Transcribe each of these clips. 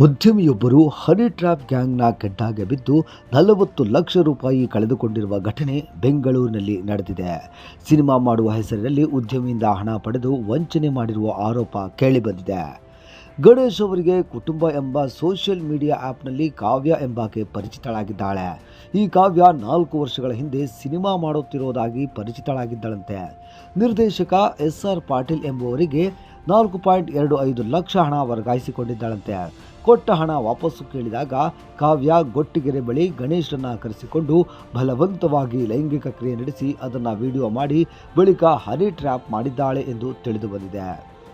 ಉದ್ಯಮಿಯೊಬ್ಬರು honey trap ಗ್ಯಾಂಗ್ನ ಕೆಟ್ಟಾಗೆ ಬಿದ್ದು ನಲವತ್ತು ಲಕ್ಷ ರೂಪಾಯಿ ಕಳೆದುಕೊಂಡಿರುವ ಘಟನೆ ಬೆಂಗಳೂರಿನಲ್ಲಿ ನಡೆದಿದೆ. ಸಿನಿಮಾ ಮಾಡುವ ಹೆಸರಿನಲ್ಲಿ ಉದ್ಯಮಿಯಿಂದ ಹಣ ಪಡೆದು ವಂಚನೆ ಮಾಡಿರುವ ಆರೋಪ ಕೇಳಿಬಂದಿದೆ. ಗಣೇಶ್ ಅವರಿಗೆ ಕುಟುಂಬ ಎಂಬ ಸೋಷಿಯಲ್ ಮೀಡಿಯಾ ಆ್ಯಪ್ನಲ್ಲಿ ಕಾವ್ಯ ಎಂಬಾಕೆ ಪರಿಚಿತಳಾಗಿದ್ದಾಳೆ. ಈ ಕಾವ್ಯ ನಾಲ್ಕು ವರ್ಷಗಳ ಹಿಂದೆ ಸಿನಿಮಾ ಮಾಡುತ್ತಿರುವುದಾಗಿ ಪರಿಚಿತಳಾಗಿದ್ದಳಂತೆ. ನಿರ್ದೇಶಕ ಎಸ್ ಆರ್ ಪಾಟೀಲ್ ಎಂಬುವರಿಗೆ ನಾಲ್ಕು ಪಾಯಿಂಟ್ ಎರಡು ಐದು ಲಕ್ಷ ಹಣ ವರ್ಗಾಯಿಸಿಕೊಂಡಿದ್ದಾಳಂತೆ. ಕೊಟ್ಟ ಹಣ ವಾಪಸ್ಸು ಕೇಳಿದಾಗ ಕಾವ್ಯ ಗೊಟ್ಟಿಗೆರೆ ಬಳಿ ಗಣೇಶರನ್ನ ಕರೆಸಿಕೊಂಡು ಬಲವಂತವಾಗಿ ಲೈಂಗಿಕ ಕ್ರಿಯೆ ನಡೆಸಿ ಅದನ್ನು ವಿಡಿಯೋ ಮಾಡಿ ಬಳಿಕ ಹನಿ ಟ್ರ್ಯಾಪ್ ಮಾಡಿದ್ದಾಳೆ ಎಂದು ತಿಳಿದು ಬಂದಿದೆ.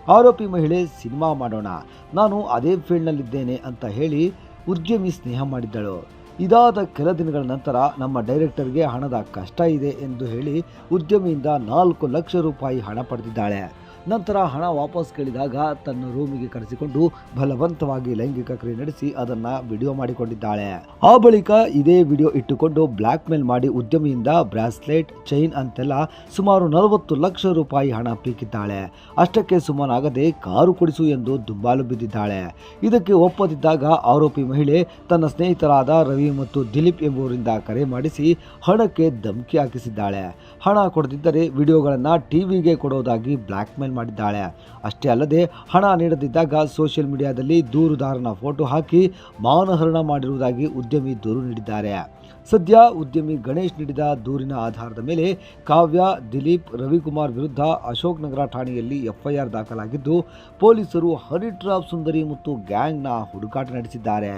ಆರೋಪಿ ಮಹಿಳೆ, ಸಿನಿಮಾ ಮಾಡೋಣ, ನಾನು ಅದೇ ಫೀಲ್ಡ್ನಲ್ಲಿದ್ದೇನೆ ಅಂತ ಹೇಳಿ ಉದ್ಯಮಿ ಸ್ನೇಹ ಮಾಡಿದ್ದಳು. ಇದಾದ ಕೆಲ ದಿನಗಳ ನಂತರ ನಮ್ಮ ಡೈರೆಕ್ಟರ್ಗೆ ಹಣದ ಕಷ್ಟ ಇದೆ ಎಂದು ಹೇಳಿ ಉದ್ಯಮಿಯಿಂದ ನಾಲ್ಕು ಲಕ್ಷ ರೂಪಾಯಿ ಹಣ ಪಡೆದಿದ್ದಾಳೆ. ನಂತರ ಹಣ ವಾಪಸ್ ಕೇಳಿದಾಗ ತನ್ನ ರೂಮಿಗೆ ಕರೆಸಿಕೊಂಡು ಬಲವಂತವಾಗಿ ಲೈಂಗಿಕ ಕ್ರಿಯೆ ನಡೆಸಿ ಅದನ್ನ ವಿಡಿಯೋ ಮಾಡಿಕೊಂಡಿದ್ದಾಳೆ. ಆ ಬಳಿಕ ಇದೇ ವಿಡಿಯೋ ಇಟ್ಟುಕೊಂಡು ಬ್ಲ್ಯಾಕ್ ಮೇಲ್ ಮಾಡಿ ಉದ್ಯಮಿಯಿಂದ ಬ್ರಾಸ್ಲೆಟ್, ಚೈನ್ ಅಂತೆಲ್ಲ ಸುಮಾರು ನಲವತ್ತು ಲಕ್ಷ ರೂಪಾಯಿ ಹಣ ಪೀಕಿದ್ದಾಳೆ. ಅಷ್ಟಕ್ಕೆ ಸುಮ್ಮನಾಗದೆ ಕಾರು ಕೊಡಿಸು ಎಂದು ದುಂಬಾಲು ಬಿದ್ದಿದ್ದಾಳೆ. ಇದಕ್ಕೆ ಒಪ್ಪದಿದ್ದಾಗ ಆರೋಪಿ ಮಹಿಳೆ ತನ್ನ ಸ್ನೇಹಿತರಾದ ರವಿ ಮತ್ತು ದಿಲೀಪ್ ಎಂಬುವರಿಂದ ಕರೆ ಮಾಡಿಸಿ ಹಣಕ್ಕೆ ಧಮಕಿ ಹಾಕಿಸಿದ್ದಾಳೆ. ಹಣ ಕೊಡದಿದ್ದರೆ ವಿಡಿಯೋಗಳನ್ನು ಟಿವಿಗೆ ಕೊಡೋದಾಗಿ ಬ್ಲ್ಯಾಕ್ ಮೇಲ್ ಮಾಡಿದ್ದಾಳೆ. ಅಷ್ಟೇ ಅಲ್ಲದೆ ಹಣ ನೀಡದಿದ್ದಾಗ ಸೋಷಿಯಲ್ ಮೀಡಿಯಾದಲ್ಲಿ ದೂರುದಾರನ ಫೋಟೋ ಹಾಕಿ ಮಾನಹರಣ ಮಾಡಿರುವುದಾಗಿ ಉದ್ಯಮಿ ದೂರು ನೀಡಿದ್ದಾರೆ. ಸದ್ಯ ಉದ್ಯಮಿ ಗಣೇಶ್ ನೀಡಿದ ದೂರಿನ ಆಧಾರದ ಮೇಲೆ ಕಾವ್ಯ, ದಿಲೀಪ್, ರವಿಕುಮಾರ್ ವಿರುದ್ಧ ಅಶೋಕ್ ನಗರ ಠಾಣೆಯಲ್ಲಿ ಎಫ್ಐಆರ್ ದಾಖಲಾಗಿದ್ದು, ಪೊಲೀಸರು ಹರಿಟ್ರಾಪ್ ಸುಂದರಿ ಮತ್ತು ಗ್ಯಾಂಗ್ನ ಹುಡುಕಾಟ ನಡೆಸಿದ್ದಾರೆ.